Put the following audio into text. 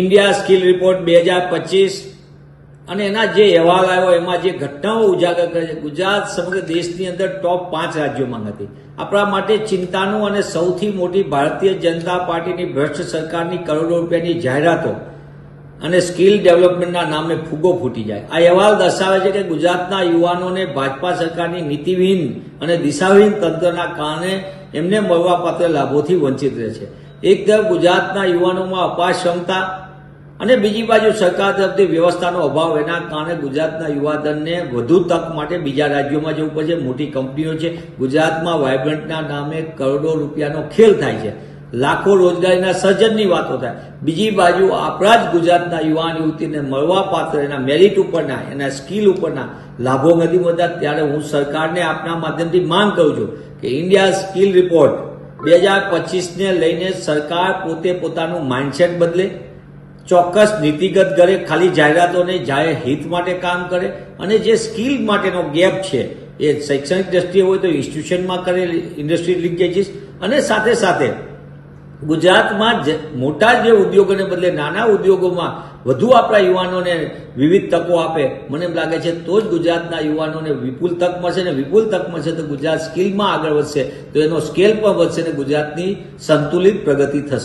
India skill report બે હજાર પચીસ અને એના જે અહેવાલ આવ્યો, એમાં જે ઘટનાઓ ઉજાગર કરે છે, ગુજરાત સમગ્ર દેશની અંદર ટોપ પાંચ રાજ્યોમાં નથી આપણા માટે ચિંતાનું અને સૌથી મોટી ભારતીય જનતા પાર્ટીની ભ્રષ્ટ સરકારની કરોડો રૂપિયાની જાહેરાતો અને સ્કિલ ડેવલપમેન્ટના નામે ફૂગો ફૂટી જાય. આ અહેવાલ દર્શાવે છે કે ગુજરાતના યુવાનોને ભાજપા સરકારની નીતિવિહીન અને દિશાવિહીન તંત્રના કારણે એમને મળવાપાત્ર લાભોથી વંચિત રહે છે. એક તરફ ગુજરાતના યુવાનોમાં અપાર ક્ષમતા અને બીજી બાજુ સરકાર તરફથી વ્યવસ્થાનો અભાવ એના કારણે ગુજરાતના યુવાધનને વધુ તક માટે બીજા રાજ્યોમાં જવું પડશે. મોટી કંપનીઓ છે. ગુજરાતમાં વાઇબ્રન્ટના નામે કરોડો રૂપિયાનો ખેલ થાય છે. લાખો રોજગારીના સર્જનની વાતો થાય. બીજી બાજુ આપણા જ ગુજરાતના યુવાન યુવતીને મળવા પાત્ર એના મેરિટ ઉપરના, એના સ્કિલ ઉપરના લાભો નથી મળતા. ત્યારે હું સરકારને આપના માધ્યમથી માંગ કરું છું કે ઇન્ડિયા સ્કિલ રિપોર્ટ બે હજાર પચીસને લઈને સરકાર પોતે પોતાનું માઇન્ડસેટ બદલે. ચોક્કસ નીતિગત કરે, ખાલી જાહેરાતો નહીં જાહેર હિત માટે કામ કરે અને જે સ્કિલ માટેનો ગેપ છે, એ શૈક્ષણિક દ્રષ્ટિએ હોય તો ઇન્સ્ટિટ્યુશનમાં કરે ઇન્ડસ્ટ્રી લિંકેજીસ અને સાથે સાથે ગુજરાતમાં જે મોટા જે ઉદ્યોગોને બદલે નાના ઉદ્યોગોમાં વધુ આપણા યુવાનોને વિવિધ તકો આપે, મને એમ લાગે છે તો જ ગુજરાતના યુવાનોને વિપુલ તક મળશે ને વિપુલ તક મળશે તો ગુજરાત સ્કિલમાં આગળ વધશે, તો એનો સ્કેલ પણ વધશે ને ગુજરાતની સંતુલિત પ્રગતિ થશે.